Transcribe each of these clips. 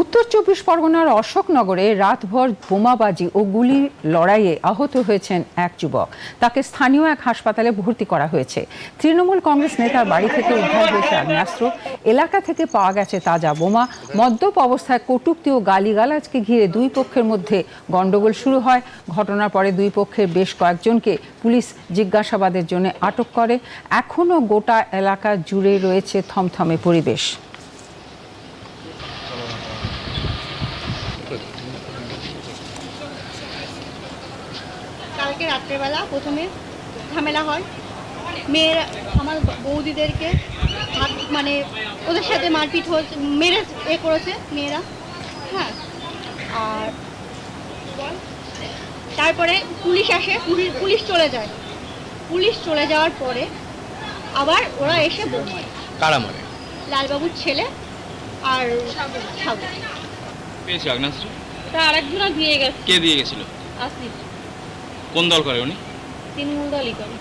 উত্তর চব্বিশ পরগনার অশোকনগরে রাতভর বোমাবাজি ও গুলির লড়াইয়ে আহত হয়েছেন এক যুবক। তাকে স্থানীয় এক হাসপাতালে ভর্তি করা হয়েছে। তৃণমূল কংগ্রেস নেতার বাড়ি থেকে উদ্ধার হয়েছে আগ্নেয়াস্ত্র এলাকা থেকে পাওয়া গেছে তাজা বোমা। মদ্যপ অবস্থায় কটূক্তি ও গালিগালাজকে ঘিরে দুই পক্ষের মধ্যে গন্ডগোল শুরু হয়। ঘটনার পরে দুই পক্ষের বেশ কয়েকজনকে পুলিশ জিজ্ঞাসাবাদের জন্য আটক করে। এখনও গোটা এলাকা জুড়ে রয়েছে থমথমে পরিবেশ। কালকে রাত্রেবেলা প্রথমে ঝামেলা হয়। মেয়েরা আমার বৌদিদেরকে হাত- মানে ওদের সাথে মারপিট হয়েছে মেরে এ করেছে মেয়েরা। হ্যাঁ আর তারপরে পুলিশ আসে পুলিশ পুলিশ চলে যায়। পুলিশ চলে যাওয়ার পরে আবার ওরা এসে বোম মারে। কারা মারে? লালবাবুর ছেলে আর সাগর। পেয়েছে তা আরেকজনা দিয়ে গেছে। কে দিয়ে গেছিল? আসিফ কোন দল করে উনি? তৃণমূল দলই করে।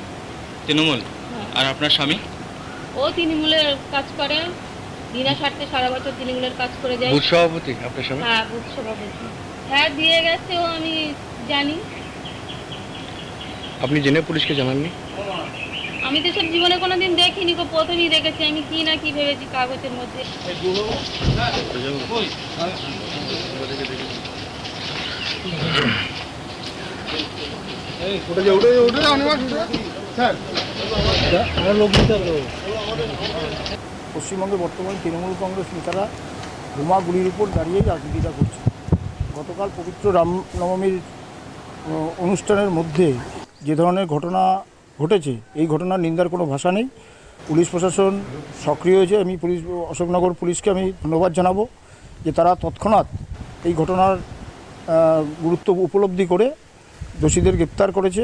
তৃণমূল? হ্যাঁ। আর আপনার স্বামী? ও তৃণমূলের কাজ করে। বিনা স্বার্থে সারা বছর তৃণমূলের কাজ করে যায়। বুথ সভাপতি আপনার স্বামী? হ্যাঁ বুথ সভাপতি। হ্যাঁ দিয়ে গেছে ও আমি জানি। আপনি জেনে পুলিশকে জানাননি? আমি তো সব জীবনে কোনোদিন দেখিনি গো প্রথমেই দেখেছি। আমি কি না কি ভেবেছি কাগজের মধ্যে। পশ্চিমবঙ্গে বর্তমান তৃণমূল কংগ্রেস নেতারা বোমা গুলির উপর দাঁড়িয়েই রাজনীতিটা করছে। গতকাল পবিত্র রামনবমীর অনুষ্ঠানের মধ্যে যে ধরনের ঘটনা ঘটেছে, এই ঘটনার নিন্দার কোনো ভাষা নেই। পুলিশ প্রশাসন সক্রিয় হয়েছে। আমি পুলিশ, অশোকনগর পুলিশকে আমি ধন্যবাদ জানাব যে তারা তৎক্ষণাৎ এই ঘটনার গুরুত্ব উপলব্ধি করে দোষীদের গ্রেপ্তার করেছে।